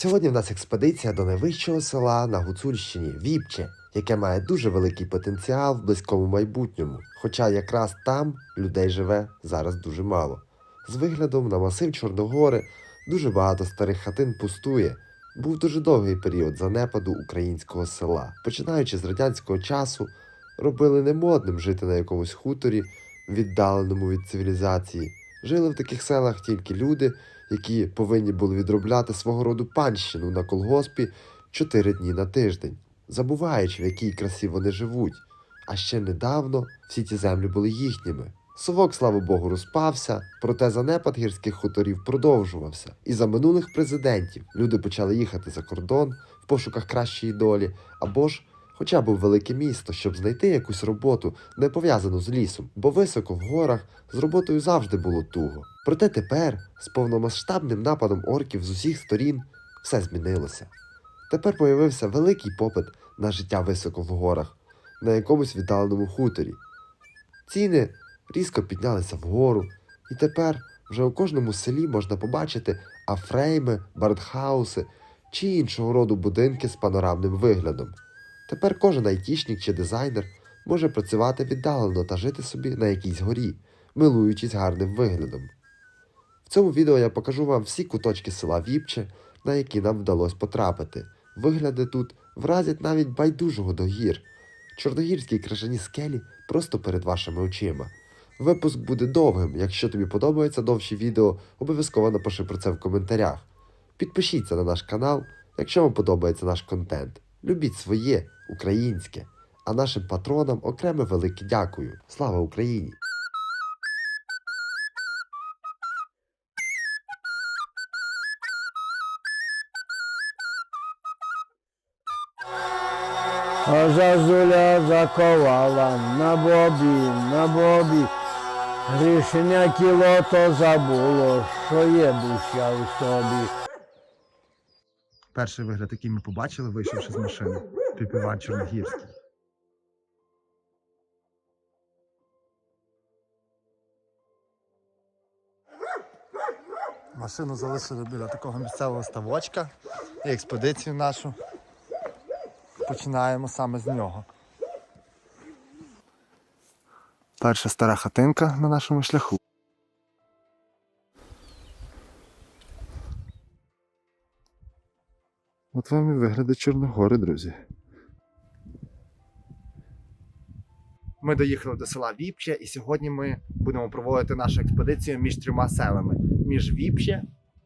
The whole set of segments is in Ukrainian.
Сьогодні в нас експедиція до найвищого села на Гуцульщині Віпче, яке має дуже великий потенціал в близькому майбутньому. Хоча якраз там людей живе зараз дуже мало. З виглядом на масив Чорногори дуже багато старих хатин пустує. Був дуже довгий період занепаду українського села. Починаючи з радянського часу, робили немодним жити на якомусь хуторі, віддаленому від цивілізації. Жили в таких селах тільки люди, які повинні були відробляти свого роду панщину на колгоспі чотири дні на тиждень, забуваючи, в якій красі вони живуть. А ще недавно всі ці землі були їхніми. Совок, слава Богу, розпався, проте занепад гірських хуторів продовжувався. І за минулих президентів люди почали їхати за кордон в пошуках кращої долі, або ж хоча б у велике місто, щоб знайти якусь роботу, не пов'язану з лісом, бо високо в горах з роботою завжди було туго. Проте тепер, з повномасштабним нападом орків з усіх сторін, все змінилося. Тепер появився великий попит на життя високо в горах, на якомусь віддаленому хуторі. Ціни різко піднялися вгору, і тепер вже у кожному селі можна побачити афрейми, бардхауси чи іншого роду будинки з панорамним виглядом. Тепер кожен айтішник чи дизайнер може працювати віддалено та жити собі на якійсь горі, милуючись гарним виглядом. В цьому відео я покажу вам всі куточки села Віпче, на які нам вдалося потрапити. Вигляди тут вразять навіть байдужого до гір. Чорногірські крижані скелі просто перед вашими очима. Випуск буде довгим. Якщо тобі подобаються довші відео, обов'язково напиши про це в коментарях. Підпишіться на наш канал, якщо вам подобається наш контент. Любіть своє, українське. А нашим патронам окреме велике дякую. Слава Україні! А зазуля заковала на бобі, на бобі. Рішення кіло то забуло, що є душа в собі. Перший вигляд, який ми побачили, вийшовши з машини. Піпіван Чорногірський. Машину залишили біля такого місцевого ставочка і експедицію нашу починаємо саме з нього. Перша стара хатинка на нашому шляху. От вам і вигляди Чорногори, друзі. Ми доїхали до села Віпче, і сьогодні ми будемо проводити нашу експедицію між трьома селами: між Віпче,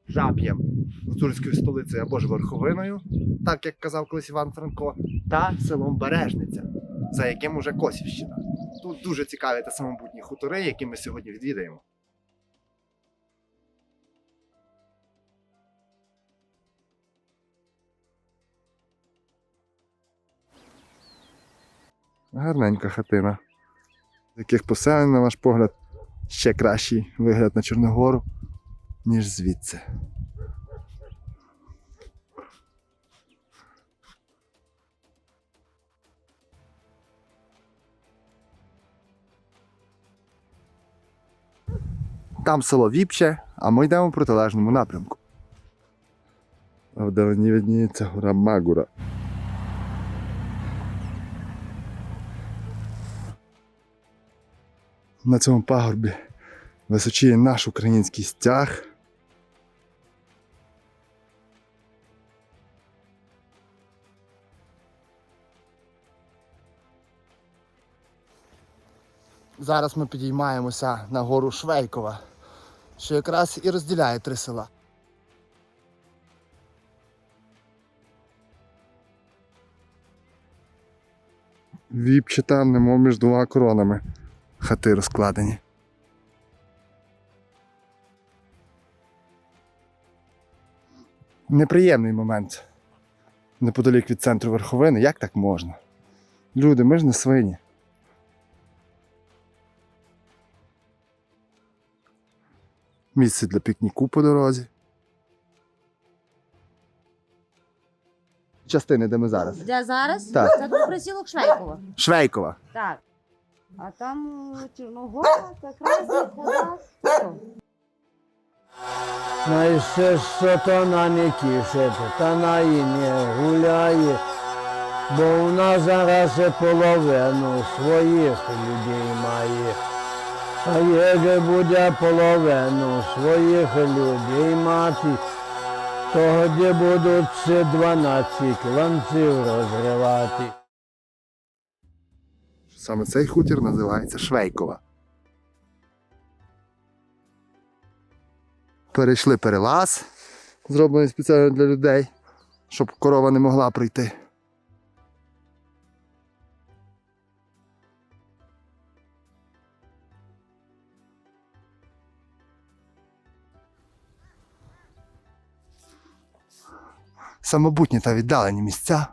Жап'єм, гуцульською столицею або ж Верховиною, так як казав колись Іван Франко, та селом Бережниця, за яким уже Косівщина. Тут дуже цікаві та самобутні хутори, які ми сьогодні відвідаємо. Гарненька хатина. Яких поселень, на ваш погляд, ще кращий вигляд на Чорногору, ніж звідси. Там село Віпче, а ми йдемо в протилежному напрямку. А вдалині видніється гора Магура. На цьому пагорбі височіє наш український стяг. Зараз ми підіймаємося на гору Швейкова, що якраз і розділяє три села. Віпче немов між двома коронами хати розкладені. Неприємний момент. Неподалік від центру верховини. Як так можна? Люди, ми ж не свині. Місце для пікніку по дорозі. Частини, де ми зараз. Де зараз? Так. Це тут присілок Швейкова. Швейкова. Так. А там е, Чорногора, якраз хода. Найсе сатана не тішить, та на і не гуляє, бо вона зараз і половину своїх людей має. А як буде половину своїх людей мати, тоді будуть ці 12 ланців розривати. Саме цей хутір називається Швейкова. Перейшли перелаз, зроблений спеціально для людей, щоб корова не могла прийти. Самобутні та віддалені місця.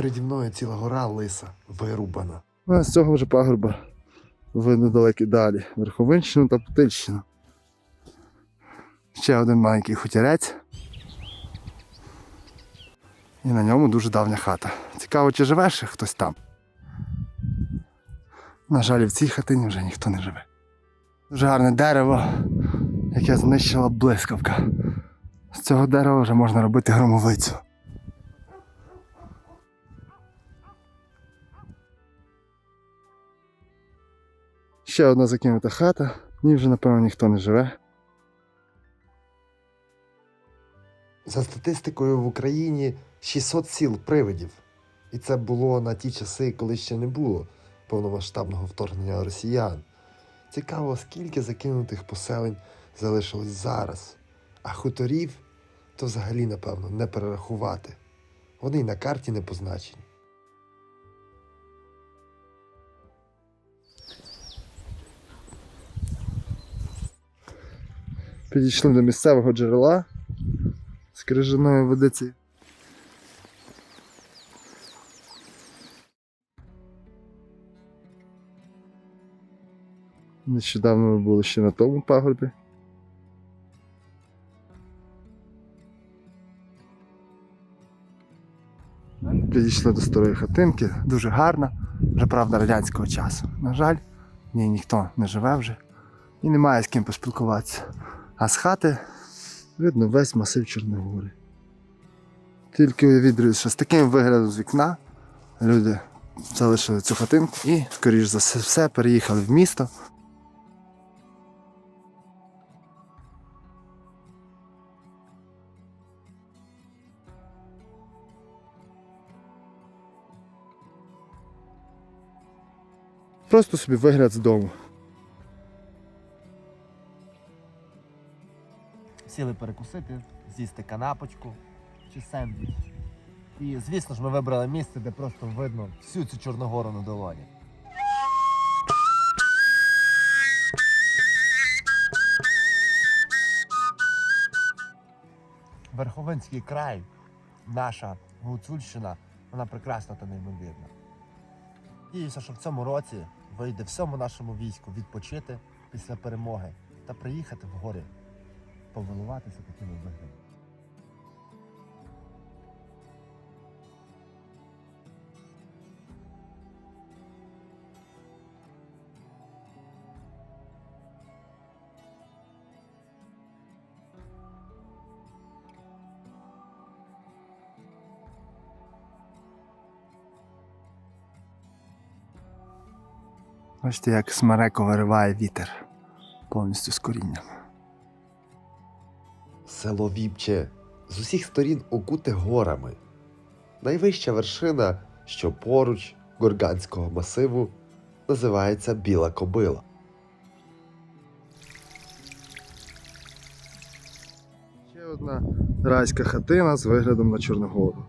Переді мною ціла гора лиса, вирубана. А з цього вже пагорба видно далекі далі. Верховинщину та Путильщину. Ще один маленький хутірець. І на ньому дуже давня хата. Цікаво, чи живе ще хтось там. На жаль, в цій хатині вже ніхто не живе. Дуже гарне дерево, яке знищила блискавка. З цього дерева вже можна робити громовицю. Ще одна закинута хата, в ній вже, напевно, ніхто не живе. За статистикою в Україні 600 сіл привидів. І це було на ті часи, коли ще не було повномасштабного вторгнення росіян. Цікаво, скільки закинутих поселень залишилось зараз, а хуторів то взагалі, напевно, не перерахувати. Вони й на карті не позначені. Підійшли до місцевого джерела з крижаної водиці. Нещодавно ми були ще на тому пагорбі. Підійшли до старої хатинки, дуже гарна, вже правда радянського часу. На жаль, в ній ніхто не живе вже і немає з ким поспілкуватися. А з хати видно весь масив Чорногори. Тільки уявіть, з таким виглядом з вікна люди залишили цю хатинку і, скоріш за все, переїхали в місто. Просто собі вигляд з дому. Сіли перекусити, з'їсти канапочку чи сендвіч. І звісно ж ми вибрали місце, де просто видно всю цю Чорногору на долоні. Верховинський край, наша Гуцульщина, вона прекрасна та неймовірна. Надіюся, що в цьому році вийде всьому нашому війську відпочити після перемоги та приїхати в гори помилуватися такими виглядами. Бачите, як смереко вириває вітер повністю з корінням. Село Віпче з усіх сторін окуте горами. Найвища вершина, що поруч Горганського масиву, називається Біла Кобила. Ще одна райська хатина з виглядом на Чорногору.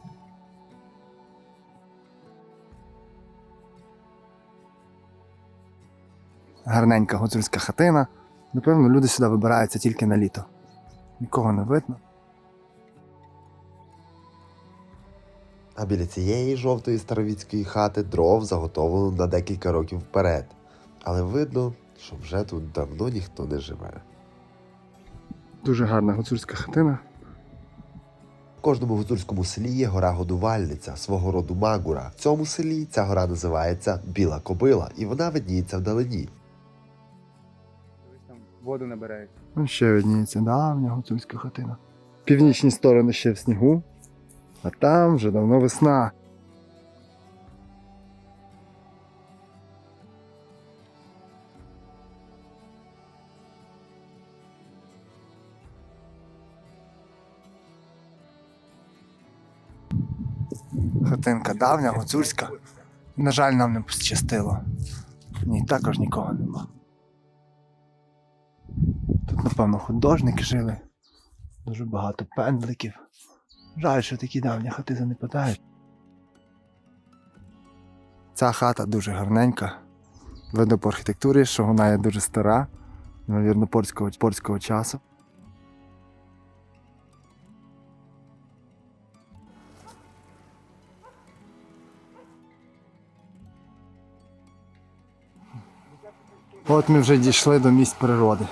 Гарненька гуцульська хатина. Напевно, люди сюди вибираються тільки на літо. Нікого не видно. А біля цієї жовтої старовіцької хати дров заготовлено на декілька років вперед. Але видно, що вже тут давно ніхто не живе. Дуже гарна гуцульська хатина. В кожному гуцульському селі є гора годувальниця, свого роду Магура. В цьому селі ця гора називається Біла Кобила, і вона видніється вдалині. Воду набирають. Ну, ще видніється давня гуцульська хатина. Північні сторони ще в снігу, а там вже давно весна. Хатинка давня, гуцульська. На жаль, нам не пощастило. Ні, також нікого нема. Напевно, художники жили. Дуже багато пендликів. Жаль, що такі давні хати занепадають. Ця хата дуже гарненька. Видно по архітектурі, що вона є дуже стара, ймовірно, польського, польського часу. От ми вже дійшли до місць природи.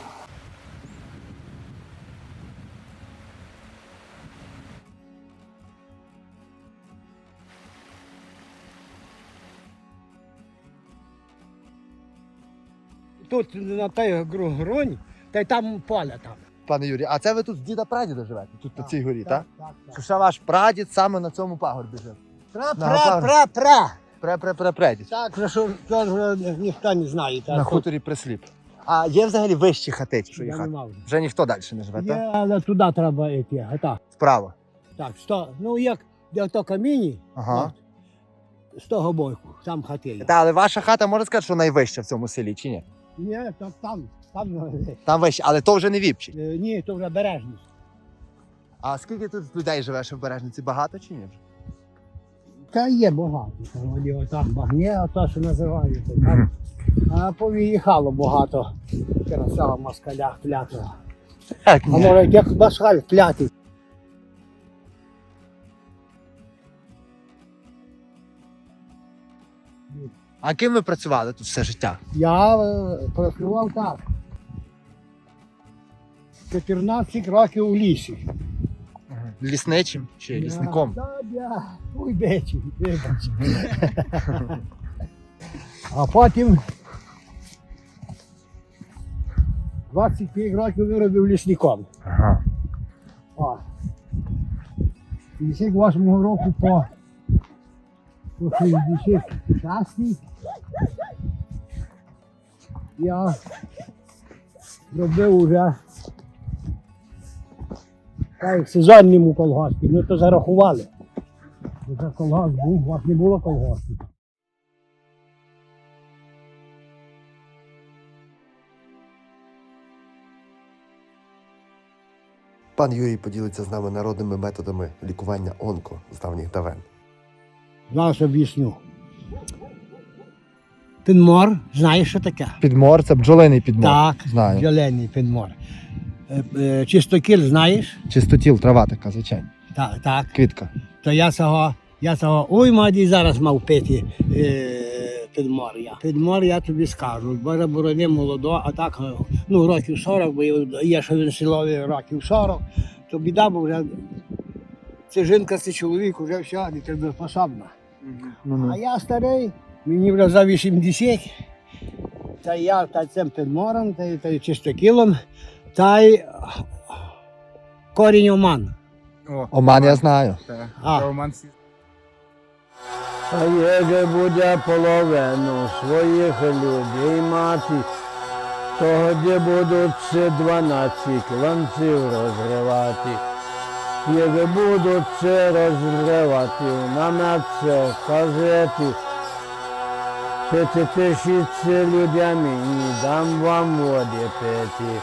Тут на той гронь, та й там поле там. Пане Юрій, а це ви тут з діда прадіда живете? Тут на цій горі, так? Так, так. Що ще ваш прадід саме на цьому пагорбі жив? Пра, пра, пра, пра. Пре-пре-пре-предід. Так, вже що то вже ніхто не знає. Так, На хуторі присліп. А є взагалі вищі хати, що я їхати? нема вже. Вже ніхто далі не живе, так? Але туди треба йти. А так, Справа. так, сто, ну як, де то камінні, Ага. от, з того боку, там хати є. Та, але ваша хата можна сказати, що найвища в цьому селі, чи ні? Ні, то там, там, е, Там вище, але то вже не віпчі. е, ні, то вже бережність. А скільки тут людей живе ще в Бережниці? Багато чи ні? вже? Та є багато. Там вони отам багне, ото що називають. Там, а повиїхало багато цього москаля клятого. Так, А може як москаль клятий. А ким ви працювали тут все життя? Я е, працював так. 14 років у лісі. Лісничим чи лісником? Так, я уйдечі, вибач. А потім 25 років виробив лісником. Ага. О. 58 року по, по 66 я робив уже так, в сезонному колгоспі, ну то зарахували. Це колгосп був, у вас не було колгоспу. Пан Юрій поділиться з нами народними методами лікування онко з давніх давен. Зараз об'ясню. Пінмор, знаєш, що таке? Підмор це бджолиний підмор. Так, Знаю. зелений пінмор. Е, е, Чистокіл знаєш? Чистотіл, трава така, звичайно. Так, так. Квітка. То я цього, я цього, ой, маді зараз мав пити е, підмор'я. Підмор я тобі скажу, боже борони молодо, а так, е, ну, років 40, бо є, що він силовий років 40, то біда, бо вже це жінка, це чоловік, вже все, не треба способна. А я старий, мені вже за 80, та я та цим підмором, та, та й чистокілом, та й корінь оман. Оман я знаю. А. Роман Сі- А єже буде половину своїх людей мати, тоді будуть це дванадцять ланців розривати. Єже будуть це розривати, намет це казети. Пити тишіться людям і не дам вам води пити.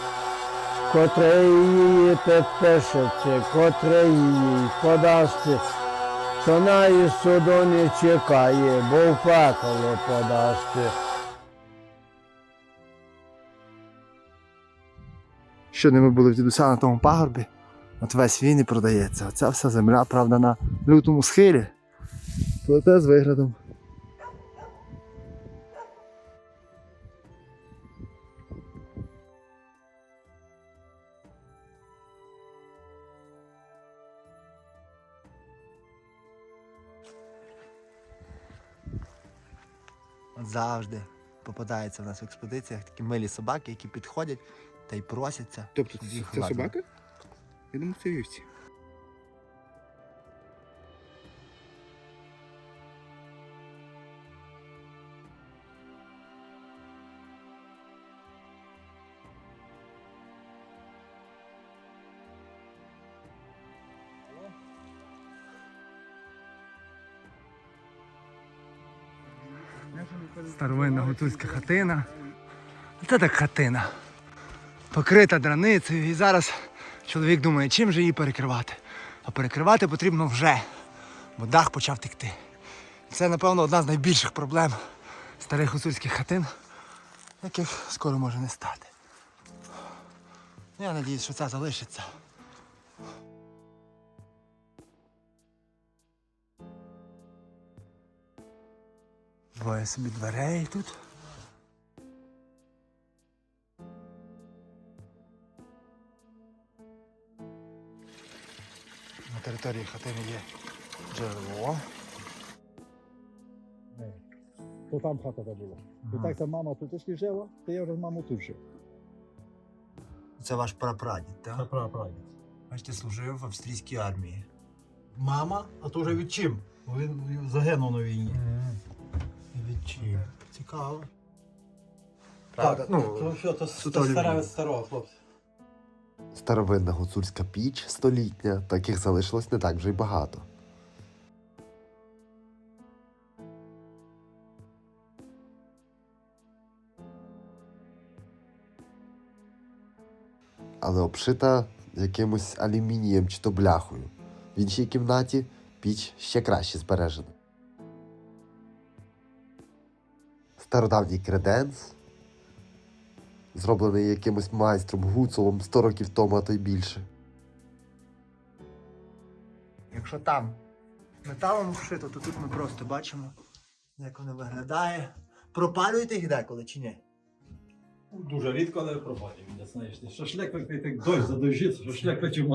Котре її підпишеться, котре її подасться, то на і суду не чекає, бо в пекло подасться. Щодня ми були в дідуся на тому пагорбі. От весь він і продається. Оця вся земля, правда, на лютому схилі. Плете з виглядом. От завжди попадаються в нас в експедиціях такі милі собаки, які підходять та й просяться. Тобто це собаки? Я думаю, це вівці. Старовинна гуцульська хатина. Це так хатина. Покрита драницею. І зараз чоловік думає, чим же її перекривати. А перекривати потрібно вже, бо дах почав текти. Це, напевно, одна з найбільших проблем старих гуцульських хатин, яких скоро може не стати. Я надіюсь, що це залишиться. Двоє собі дверей тут. Території хатини є джерело. То там хата та була. І так та мама тут тільки жила, то я вже з мамою тут жив. Це ваш прапрадід, так? Прапрадід. Бачите, служив в австрійській армії. Мама, а то вже від чим? Він загинув на війні. Від чим? Цікаво. Правда, ну, То що, то суто алюміній. старого хлопця. Старовинна гуцульська піч столітня, таких залишилось не так вже й багато. Але обшита якимось алюмінієм чи то бляхою. В іншій кімнаті піч ще краще збережена. Стародавній креденс, зроблений якимось майстром гуцулом 100 років тому, а то й більше. Якщо там металом вшито, то тут ми просто бачимо, як воно виглядає. Пропалюєте їх деколи чи ні? Дуже рідко, але пропадів, не знаєш. Шашлик так дощ задовжиться, шашлик летів.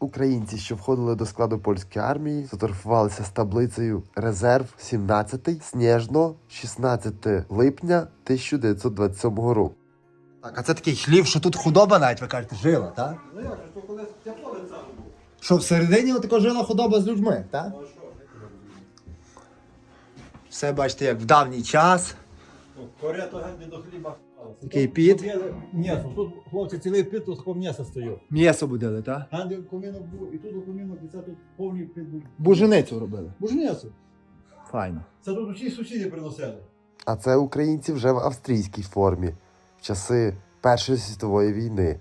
Українці, що входили до складу польської армії, фотографувалися з таблицею Резерв 17 Сніжно 16 липня 1927 року. Так, а це такий хлів, що тут худоба навіть, ви кажете, жила, так? Ну як же, то коли тепло лиця було. Що всередині отако жила худоба з людьми, так? Все бачите, як в давній час. Корето генді до хліба. Такий Тут піт. є М'ясо. Тут хлопці цілий піт, тут такого м'яса стоїть. М'ясо будили, так? Там де комінок був, і тут у комінок, і це тут повний піт був. Буженицю робили. Бо ж м'ясо. Файно. Це тут усі сусіди приносили. А це українці вже в австрійській формі часи Першої світової війни.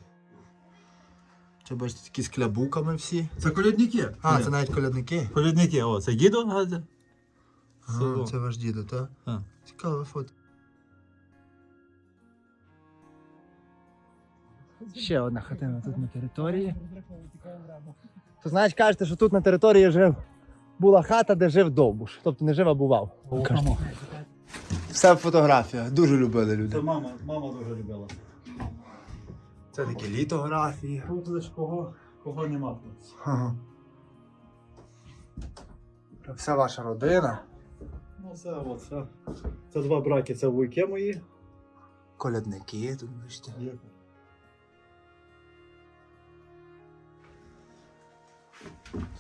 Це бачите, такі з клябуками всі. Це колядники. А, це навіть колядники. Колядники, о, це дідо. Ага, це ваш дідо, так? Так. Цікаве фото. Ще одна хатина тут на території. То знаєш, кажете, що тут на території жив була хата, де жив довбуш. Тобто не жив, а бував. Все в фотографіях. Дуже любили Це люди. мама, мама дуже любила. Це такі літографії. Тут лише кого, кого нема тут. Ага. Вся ваша родина. Ну це от, це, це два браки, це вуйки мої. Колядники тут бачите.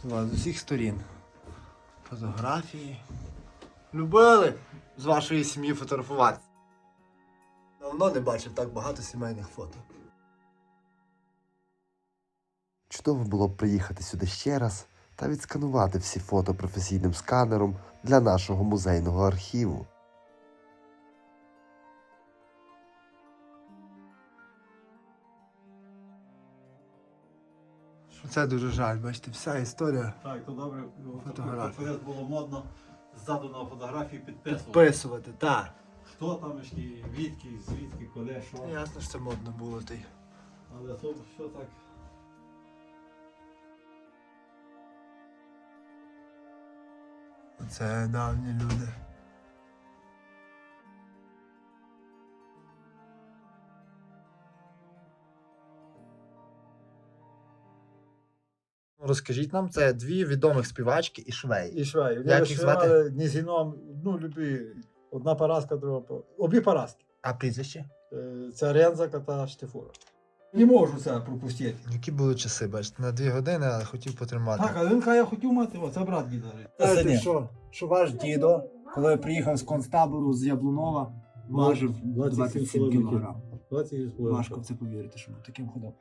З усіх сторін. Фотографії. Любили з вашої сім'ї фотографувати. Давно не бачив так багато сімейних фото. Чудово було б приїхати сюди ще раз та відсканувати всі фото професійним сканером для нашого музейного архіву. Це дуже жаль, бачите, вся історія Так, то добре. Фотографії. Було модно ззаду на фотографії підписувати. підписувати, так. Хто там, ще, відки, звідки, коли, що. Ясно, що це модно було ти. Але то все так. Це давні люди. Розкажіть нам, це дві відомих співачки і швей. І швей. Як їх звати? Нізіном, ну, любі Одна поразка, друга по- обі поразки. А прізвище? Е, Це Рензака та Штефура. Не можу це пропустити. Які були часи, бачите, на дві години, але хотів потримати. Так, а він я хотів мати, це брат діда. Знаєте, що, що ваш дідо, коли приїхав з концтабору з Яблунова, важив 27 кілограм. Важко в це повірити, що був таким ходом.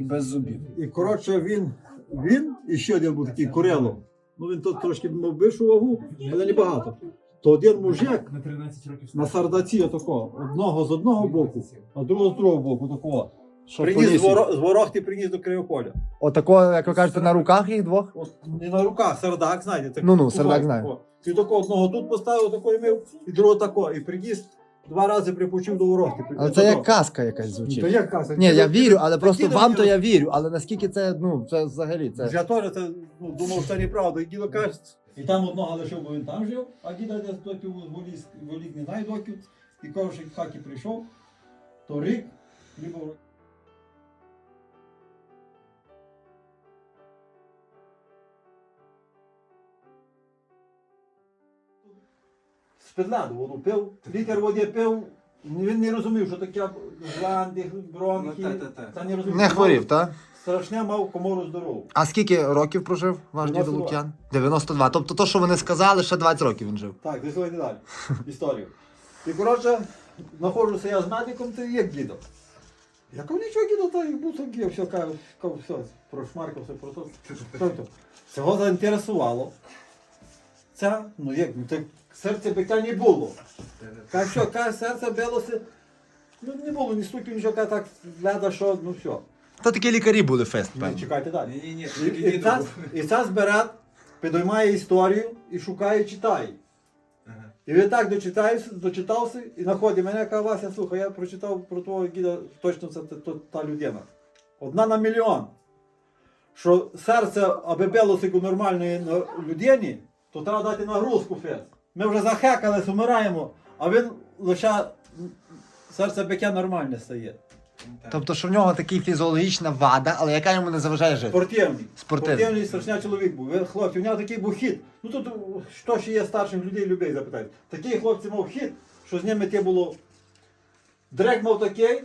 І без зубів. І коротше, він, він і ще один був такий Курело. Ну він тут трошки мав більшу вагу, але не багато. То один мужик На 13 років на сардаці отако, одного з одного боку, а другого з другого боку такого. Що Приніс з, воро, з ворогти приніс до Кривополя. Отако, як ви кажете, на руках їх двох? От не на руках, сардак, знаєте. Ну-ну, кусок сардак знаю. такого. І тако одного тут поставив, такого мив, і другого тако. І приніс два рази припочив до ворогти. Але це як казка якась звучить. То як казка? Ні, я вірю, але просто Такі вам то я вірю. Але наскільки це, ну, це взагалі це. Я теж це ну, думав, що неправда. І діло каже, і там одного лишив, бо він там жив, а діда десь доків волік, не знає доків. І кожен в хаті прийшов, то рік, либо з підладу воду пив, літр води пив, він не розумів, що таке гланди, бронхи. Це не розумів. Не хворів, так? Страшне мав комору здорову. А скільки років прожив ваш дідо 92. Лук'ян? 92. Тобто то, що вони сказали, ще 20 років він жив. Так, дійшли далі. Історію. І коротше, знаходжуся я з медиком, ти як дідо. Я кажу, нічого дідо, та і був я все кажу, кажу, все, прошмаркався про то. Тобто, цього заінтересувало. Це, ну як, ну так серце биття не було. Каже, що, каже, серце билося. Ну не було ні стуків, нічого, каже, так гляда, що, ну все. То такі лікарі були фест, Ні, певно. чекайте далі. Ні, ні, ні, І, і, ця, і ця збират підіймає історію і шукає, читає. І він так дочитався, дочитався і знаходить мене каже, Вася, слухай, я прочитав про твого гіда, точно це та, та, та людина. Одна на мільйон. Що серце, аби билося як у нормальної людині, то треба дати нагрузку фест. Ми вже захекались, умираємо, а він лише серце биття нормальне стає. Тобто, що в нього така фізіологічна вада, але яка йому не заважає жити. Спортивний. Спортивний. Спортивний страшний чоловік був. Він, хлопці, у нього такий був хід. Ну тут що ще є старших людей, людей запитають. Такий хлопці мав хід, що з ними те було. Дрек мав такий,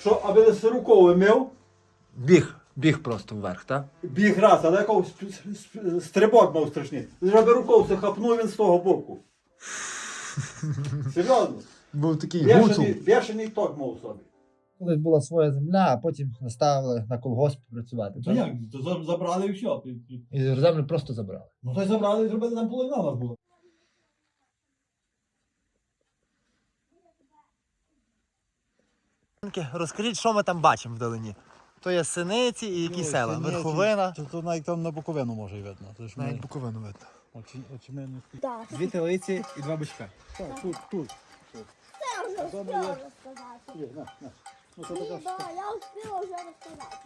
що аби не руковий мив, Біг, біг просто вверх, так? біг раз, але якого стрибок мав страшний. Аби рукою хапнув він з того боку. Серйозно. Був такий Бешений, бешений ток мав собі. Колись була своя земля, а потім наставили на колгосп працювати. То як? То забрали і все. І землю просто забрали. Ну то й забрали і зробили там половина у нас було. Розкажіть, що ми там бачимо вдалині? То є синиці і які села? Верховина. То, то навіть там на Буковину може й видно. То ж ми, Буковину видно. очі, очі Так, Дві телиці і два бичка. Так, тут, тут. це вже успіла розказати. Є, на, на. Ну, це Ні, така да, я успіла вже розказати.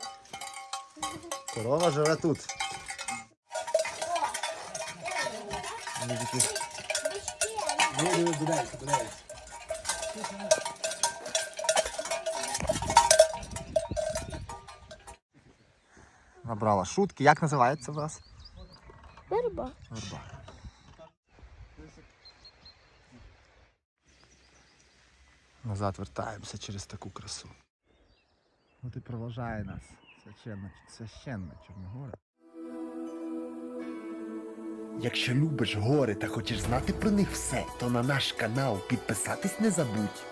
Корова живе тут. Набрала шутки. Як називається у вас? Верба. Верба. Назад вертаємося через таку красу. От і проважає нас священна, священна Чорногора. Якщо любиш гори та хочеш знати про них все, то на наш канал підписатись не забудь.